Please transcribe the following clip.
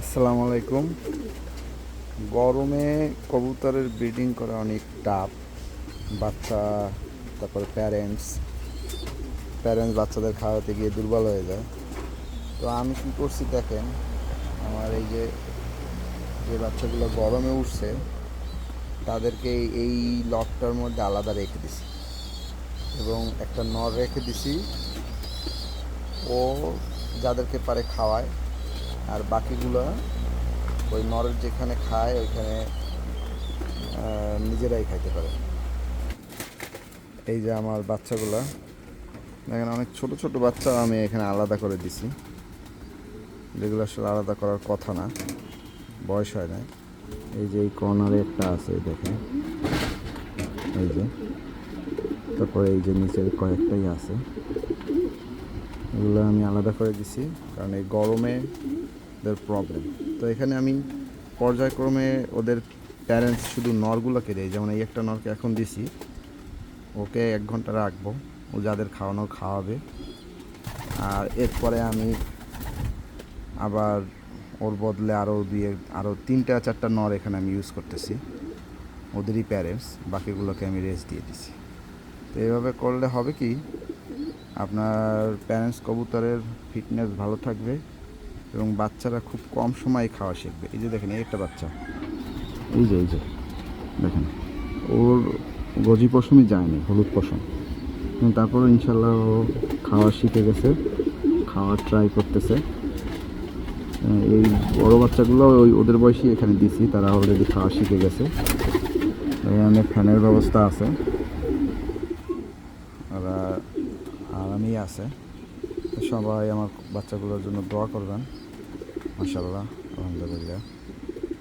আসসালামু আলাইকুম। গরমে কবুতরের ব্রিডিং করা অনেক টাফ। বাচ্চা, তারপর প্যারেন্টস প্যারেন্টস বাচ্চাদের খাওয়াতে গিয়ে দুর্বল হয়ে যায়। তো আমি কী করছি দেখেন, আমার এই যে যে বাচ্চাগুলো গরমে উঠছে, তাদেরকে এই লকটার মধ্যে আলাদা রেখে দিছি। এবং একটা নর রেখে দিছি। ও যাদেরকে পারে খাওয়ায় আর বাকিগুলো ওই নরের যেখানে খায়, ওইখানে নিজেরাই খাইতে পারে। এই যে আমার বাচ্চাগুলা। দেখেন, অনেক ছোট ছোট বাচ্চা আমি এখানে আলাদা করে দিছি। যেগুলো আসলে আলাদা করার কথা না। বয়স হয় না এই যে এই কর্নারে একটা আছে দেখেন। এই যে। তারপরে এই যে নিচের কয়েকটাই আছে। এগুলো আমি আলাদা করে দিছি, কারণ এই গরমে ওদের প্রবলেম তো এখানে আমি পর্যায়ক্রমে ওদের প্যারেন্টস শুধু নরগুলোকে দেয় যেমন এই একটা নরকে এখন দিছি, ওকে এক ঘণ্টা রাখব, ও যাদের খাওয়ানো খাওয়াবে। আর এরপরে আমি আবার ওর বদলে আরও দিয়ে আরও তিনটা, চারটা নর এখানে আমি ইউজ করতেছি। ওদেরই প্যারেন্টস বাকিগুলোকে আমি রেস্ট দিয়ে দিছি। তো এইভাবে করলে হবে কি আপনার প্যারেন্টস কবুতরের ফিটনেস ভালো থাকবে এবং বাচ্চারা খুব কম সময়ে খাওয়া শিখবে। এই যে দেখেন, এই একটা বাচ্চা। এই যে এই যে, দেখেন। ওর গজি পশমই যায়নি হলুদ পশম। তারপরে ইনশাল্লাহ খাওয়া শিখে গেছে, খাওয়া ট্রাই করতেছে। এই বড় বাচ্চাগুলো ওই ওদের বয়সী এখানে দিছি, তারা অলরেডি খাওয়া শিখে গেছে। এখানে ফ্যানের ব্যবস্থা আছে ওরা আরামেই আছে। সবাই আমার বাচ্চাগুলোর জন্য দোয়া করবেন। মাসাল্লাহ আলহামদুলিল্লাহ।